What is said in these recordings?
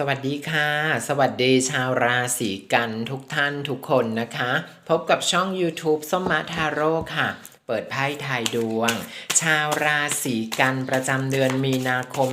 สวัสดีค่ะ สวัสดีชาวราศีกันทุกท่านทุกคนนะคะ พบกับช่อง YouTube ส้มมาทาโร่ค่ะ เปิดไพ่ทายดวง ชาวราศีกันประจำเดือนมีนาคม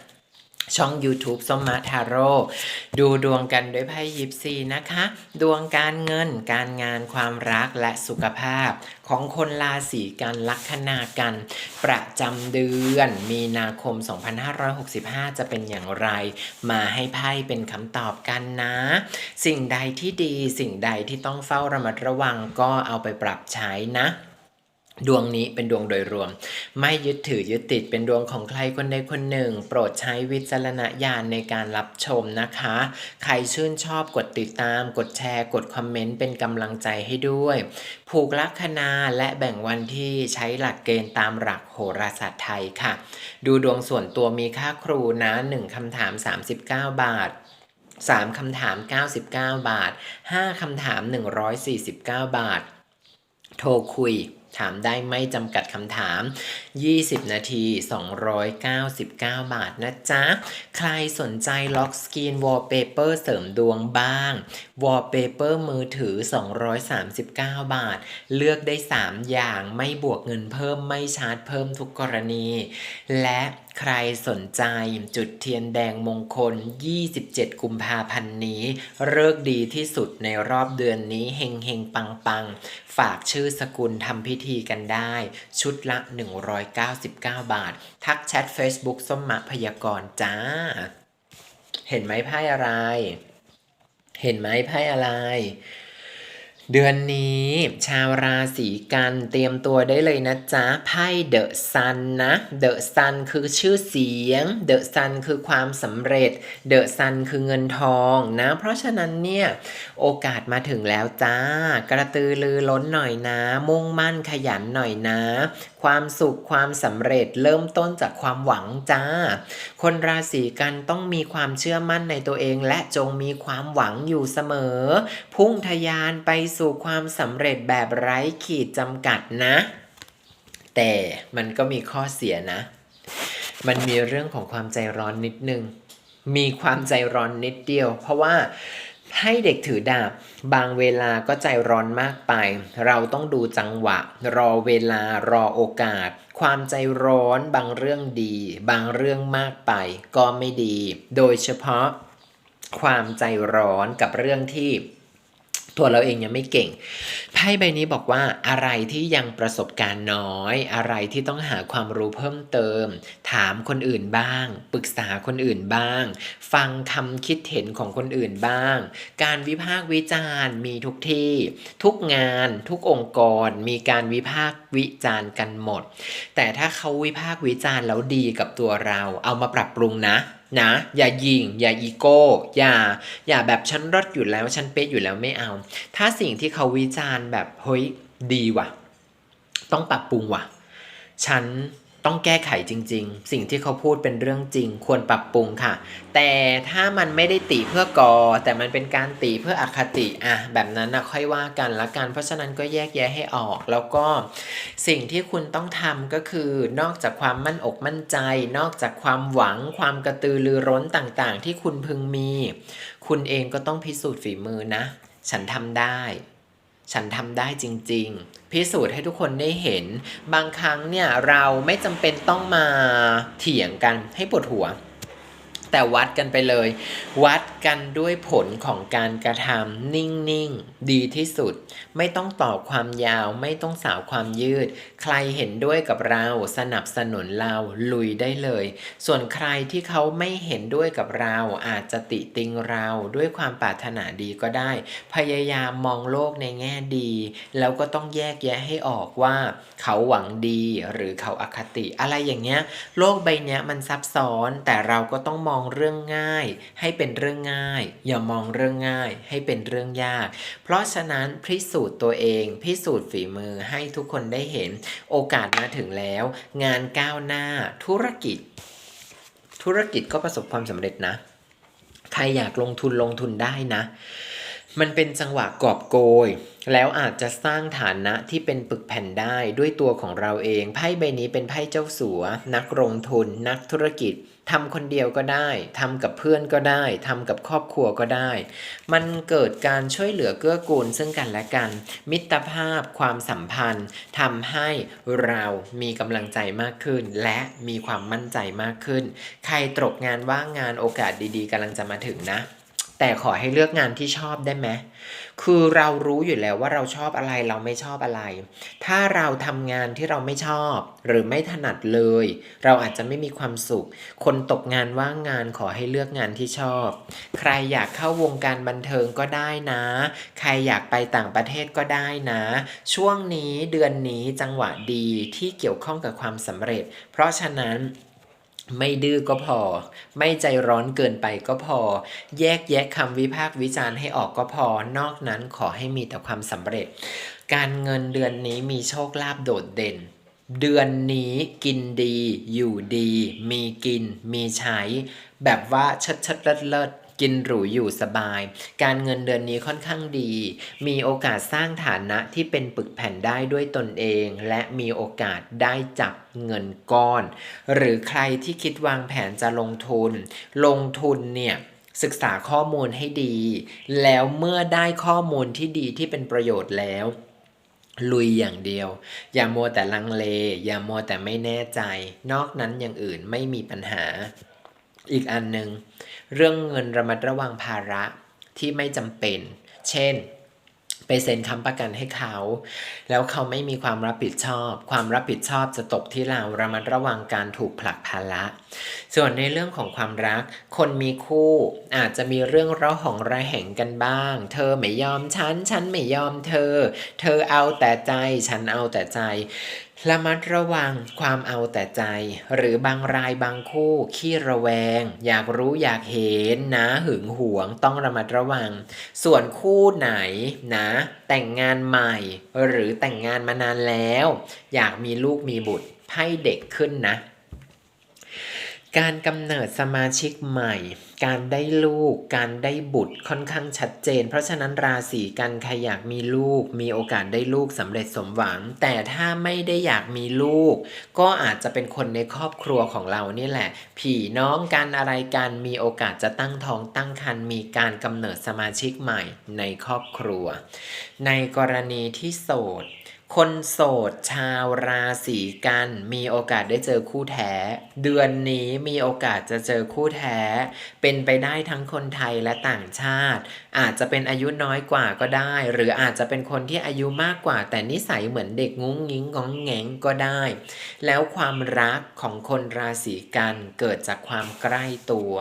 2565 ช่อง YouTube ส้มมาทาโร่ดูดวงกันด้วยไพ่ยิปซีนะคะ ดวงการเงิน การงานความรักและสุขภาพ ของคนราศีกันลัคนากัน ประจำเดือน มีนาคม 2565 จะเป็นอย่างไร มาให้ไพ่เป็นคำตอบกันนะ สิ่งใดที่ดีสิ่งใดที่ต้องเฝ้าระมัดระวังก็เอาไปปรับใช้นะ ดวงนี้เป็นดวงโดยรวม ไม่ยึดถือยึดติดเป็นดวงของใครคนใดคนหนึ่ง โปรดใช้วิจารณญาณในการรับชมนะคะ ใครชื่นชอบกดติดตาม กดแชร์ กดคอมเมนต์เป็นกำลังใจให้ด้วย ผูกลัคนาและแบ่งวันที่ใช้หลักเกณฑ์ตามหลักโหราศาสตร์ไทยค่ะ ดูดวงส่วนตัวมีค่าครูนะ 1คำถาม 39 บาท3คำถาม 99 บาท5คำถาม 149 บาท โทรคุย ถามได้ไม่จำกัดคำถาม 20 นาที 299 บาทนะจ๊ะ ใครสนใจล็อกสกรีนวอลเปเปอร์เสริมดวงบ้างวอลเปเปอร์มือถือ 239 บาท เลือกได้ 3 อย่างไม่บวกเงินเพิ่มไม่ชาร์จเพิ่มทุกกรณี และใครสนใจจุดเทียนแดงมงคล 27 กุมภาพันธ์นี้เลิกดีที่สุดในรอบเดือนนี้เฮงเฮงปังปังฝากชื่อสกุลทำพิธีกันได้ ชุดละ 199 บาท ทักแชท Facebook ส้มมะพยากรจ้า เห็นไหมไพ่อะไร เห็นไหมไพ่อะไร เดือนนี้ชาวราศีกันเตรียมตัวได้เลยนะจ๊ะไพ่เดอะซันนะเดอะซันคือชื่อเสียงเดอะซันคือความสำเร็จเดอะซันคือเงินทองนะ เพราะฉะนั้นเนี่ยโอกาสมาถึงแล้วจ้า กระตือรือร้นหน่อยนะ มุ่งมั่นขยันหน่อยนะ ความสุขความสำเร็จเริ่มต้นจากความหวังจ้า คนราศีกันต้องมีความเชื่อมั่นในตัวเอง และจงมีความหวังอยู่เสมอ พุ่งทะยานไปสู่ความสำเร็จแบบไร้ขีดจำกัดนะ แต่มันก็มีข้อเสียนะ มันมีเรื่องของความใจร้อนนิดนึง มีความใจร้อนนิดเดียว เพราะว่าให้เด็กถือดาบ บางเวลาก็ใจร้อนมากไป เราต้องดูจังหวะ รอเวลารอโอกาส ความใจร้อนบางเรื่องดี บางเรื่องมากไป ก็ไม่ดี โดยเฉพาะ ความใจร้อนกับเรื่องที่ ตัวเราเองยังไม่เก่ง ไพ่ใบนี้บอกว่าอะไรที่ยังประสบการณ์น้อย อะไรที่ต้องหาความรู้เพิ่มเติม ถามคนอื่นบ้าง ปรึกษาคนอื่นบ้าง ฟังคำคิดเห็นของคนอื่นบ้าง การวิพากษ์วิจารณ์มีทุกที่ ทุกงานทุกองค์กรมีการวิพากษ์วิจารณ์กันหมด แต่ถ้าเขาวิพากษ์วิจารณ์แล้วดีกับตัวเรา เอามาปรับปรุงนะ นะ อย่ายิง อย่าอีโก้ อย่า อย่าแบบฉันรอดอยู่แล้ว ฉันเป๊ะอยู่แล้วไม่เอา ถ้าสิ่งที่เขาวิจารณ์แบบเฮ้ยดีว่ะ ต้องปรับปรุงว่ะ ฉัน ต้องแก้ไขจริง ๆ สิ่งที่เขาพูดเป็นเรื่องจริง ควรปรับปรุงค่ะ แต่ถ้ามันไม่ได้ติเพื่อกอ แต่มันเป็นการติเพื่ออคติอะแบบนั้นนะค่อยว่ากันละกัน เพราะฉะนั้นก็แยกแยะให้ออก แล้วก็สิ่งที่คุณต้องทำก็คือนอกจากความมั่นอกมั่นใจ นอกจากความหวัง ความกระตือรือร้นต่างๆ ที่คุณพึงมี คุณเองก็ต้องพิสูจน์ฝีมือนะ ฉันทำได้ ฉันทำได้จริง ๆ พิสูจน์ให้ทุกคนได้เห็น บางครั้งเนี่ยเราไม่จำเป็นต้องมาเถียงกันให้ปวดหัว แต่วัดกันไปเลย วัดกันด้วยผลของการกระทำนิ่งๆ ดีที่สุด ไม่ต้องต่อความยาว ไม่ต้องสาวความยืด ใครเห็นด้วยกับเรา สนับสนุนเราลุยได้เลย ส่วนใครที่เขาไม่เห็นด้วยกับเรา อาจจะติติงเราด้วยความปรารถนาดีก็ได้ พยายามมองโลกในแง่ดี แล้วก็ต้องแยกแยะให้ออกว่า เขาหวังดีหรือเขาอคติ อะไรอย่างเงี้ย โลกใบเนี้ยมันซับซ้อนแต่เราก็ต้องมององเรื่องง่าย ให้เป็นเรื่องง่าย อย่ามองเรื่องง่าย ให้เป็นเรื่องยาก เพราะฉะนั้นพิสูจน์ตัวเอง พิสูจน์ฝีมือให้ทุกคนได้เห็น โอกาสมาถึงแล้ว งานก้าวหน้าธุรกิจ ธุรกิจก็ประสบความสำเร็จนะ ใครอยากลงทุนลงทุนได้นะ มันเป็นจังหวะกอบโกย แล้วอาจจะสร้างฐานะที่เป็นปึกแผ่นได้ด้วยตัวของเราเองไพ่ใบนี้เป็นไพ่เจ้าสัว นักลงทุน นักธุรกิจทำคนเดียวก็ได้ทำกับเพื่อนก็ได้ทำกับครอบครัวก็ได้ มันเกิดการช่วยเหลือเกื้อกูลซึ่งกันและกัน มิตรภาพความสัมพันธ์ทำให้เรามีกำลังใจมากขึ้น และมีความมั่นใจมากขึ้น ใครตกงานว่างงานโอกาสดีๆกำลังจะมาถึงนะ แต่ขอให้เลือกงานที่ชอบได้ไหมคือเรารู้อยู่แล้วว่าเราชอบอะไรเราไม่ชอบอะไร ถ้าเราทำงานที่เราไม่ชอบ หรือไม่ถนัดเลย เราอาจจะไม่มีความสุข คนตกงานว่างงานขอให้เลือกงานที่ชอบ ใครอยากเข้าวงการบันเทิงก็ได้นะ ใครอยากไปต่างประเทศก็ได้นะ ช่วงนี้เดือนนี้จังหวะดีที่เกี่ยวข้องกับความสำเร็จ เพราะฉะนั้น ไม่ดื้อก็พอ ไม่ใจร้อนเกินไปก็พอ แยกแยะคำวิพากษ์วิจารณ์ให้ออกก็พอ นอกนั้นขอให้มีแต่ความสำเร็จ การเงินเดือนนี้มีโชคลาภโดดเด่น เดือนนี้กินดี อยู่ดี มีกิน มีใช้ แบบว่าชัดชัดเลิศเลิศ กินหรูอยู่สบาย การเงินเดือนนี้ค่อนข้างดี มีโอกาสสร้างฐานะที่เป็นปึกแผ่นได้ด้วยตนเอง และมีโอกาสได้จับเงินก้อน หรือใครที่คิดวางแผนจะลงทุน ลงทุนเนี่ยศึกษาข้อมูลให้ดี แล้วเมื่อได้ข้อมูลที่ดีที่เป็นประโยชน์แล้วลุยอย่างเดียว อย่ามัวแต่ลังเล อย่ามัวแต่ไม่แน่ใจ นอกนั้นอย่างอื่นไม่มีปัญหา อีกอันหนึ่งเรื่องเงินระมัดระวังภาระที่ไม่จำเป็น เช่น ไปเซ็นค้ำประกันให้เขา แล้วเขาไม่มีความรับผิดชอบ ความรับผิดชอบจะตกที่เราระมัดระวังการถูกผลักภาระ ส่วนในเรื่องของความรัก คนมีคู่อาจจะมีเรื่องระหองระแหงกันบ้าง เธอไม่ยอมฉัน ฉันไม่ยอมเธอ เธอเอาแต่ใจ ฉันเอาแต่ใจ ระมัดระวังความเอาแต่ใจ หรือบางรายบางคู่ขี้ระแวง อยากรู้อยากเห็นนะหึงหวงต้องระมัดระวัง ส่วนคู่ไหนนะ แต่งงานใหม่ หรือแต่งงานมานานแล้ว อยากมีลูกมีบุตรให้เด็กขึ้นนะ การกำเนิดสมาชิกใหม่ การได้ลูก การได้บุตรค่อนข้างชัดเจน เพราะฉะนั้นราศีกันใครอยากมีลูก มีโอกาสได้ลูกสำเร็จสมหวัง แต่ถ้าไม่ได้อยากมีลูก ก็อาจจะเป็นคนในครอบครัวของเรานี่แหละ ผีน้องกันอะไรกันมีโอกาสจะตั้งท้องตั้งครรภ์มีการกำเนิดสมาชิกใหม่ในครอบครัว ในกรณีที่โสด คนโสดชาวราศีกัน มีโอกาสได้เจอคู่แท้ เดือนนี้มีโอกาสจะเจอคู่แท้ เป็นไปได้ทั้งคนไทยและต่างชาติ อาจจะเป็นอายุน้อยกว่าก็ได้ หรืออาจจะเป็นคนที่อายุมากกว่า แต่นิสัยเหมือนเด็กงุ้งงิ้งงองแงงก็ได้ แล้วความรักของคนราศีกันเกิดจากความใกล้ตัว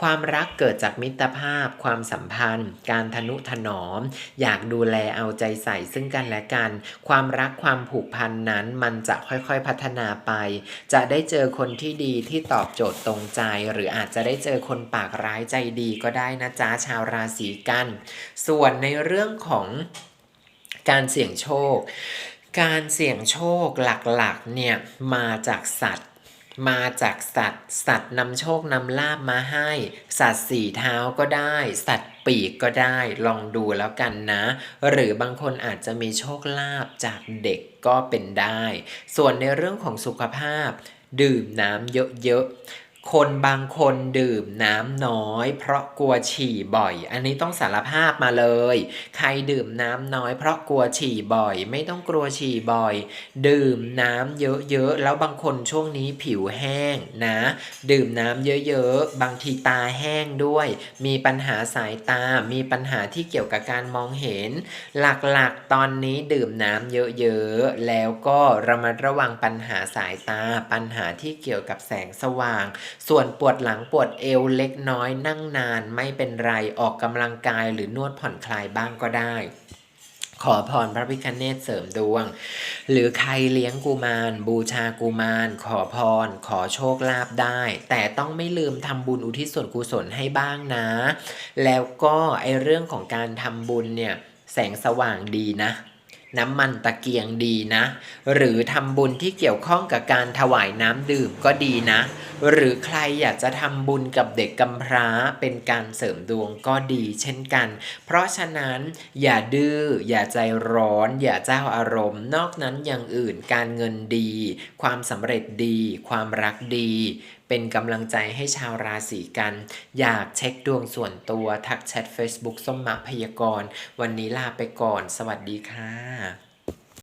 ความรักเกิดจากมิตรภาพ ความสัมพันธ์ การทนุถนอม อยากดูแลเอาใจใส่ซึ่งกันและกัน ความรักความผูกพันนั้นมันจะค่อยๆพัฒนาไป จะได้เจอคนที่ดีที่ตอบโจทย์ตรงใจ หรืออาจจะได้เจอคนปากร้ายใจดีก็ได้นะจ๊ะชาวราศีกัน ส่วนในเรื่องของการเสี่ยงโชค การเสี่ยงโชคหลักๆเนี่ยมาจากสัตว์มาจากสัตว์ สัตว์นำโชคนำลาบมาให้ สัตว์สี่เท้าก็ได้ สัตว์ ปีกก็ได้ลองดูแล้วกันนะ หรือบางคนอาจจะมีโชคลาภจากเด็กก็เป็นได้ ส่วนในเรื่องของสุขภาพ ดื่มน้ำเยอะๆ คนบางคนดื่มน้ำน้อย เพราะกลัวฉี่บ่อย อันนี้ต้องสารภาพมาเลย ใครดื่มน้ำน้อย เพราะกลัวฉี่บ่อย ไม่ต้องกลัวฉี่บ่อย ดื่มน้ำเยอะๆแล้วบางคนช่วงนี้ผิวแห้งนะ ดื่มน้ำเยอะๆบางทีตาแห้งด้วย มีปัญหาสายตา มีปัญหาที่เกี่ยวกับการมองเห็น หลักๆตอนนี้ดื่มน้ำเยอะๆแล้วก็ระมัดระวังปัญหาสายตา ปัญหาที่เกี่ยวกับแสงสว่างส่วนปวดหลังปวดเอวเล็กน้อยนั่งนานไม่เป็นไรออกกำลังกายหรือนวดผ่อนคลายบ้างก็ได้ขอพรพระพิคเนตเสริมดวง หรือใครเลี้ยงกุมาร บูชากุมาร ขอพร ขอโชคลาภได้ แต่ต้องไม่ลืมทำบุญอุทิศส่วนกุศลให้บ้างนะ แล้วก็ไอเรื่องของการทำบุญเนี่ย แสงสว่างดีนะ น้ำมันตะเกียงดีนะ หรือทำบุญที่เกี่ยวข้องกับการถวายน้ำดื่มก็ดีนะ หรือใครอยากจะทำบุญกับเด็กกำพร้าเป็นการเสริมดวงก็ดีเช่นกัน เพราะฉะนั้นอย่าดื้ออย่าใจร้อน อย่าเจ้าอารมณ์ นอกนั้นอย่างอื่นการเงินดี ความสำเร็จดี ความรักดีเป็นกำลังใจให้ชาวราศีกัน อยากเช็คดวงส่วนตัวทักแชท Facebook ส้มมะพยากร วันนี้ลาไปก่อน สวัสดีค่ะ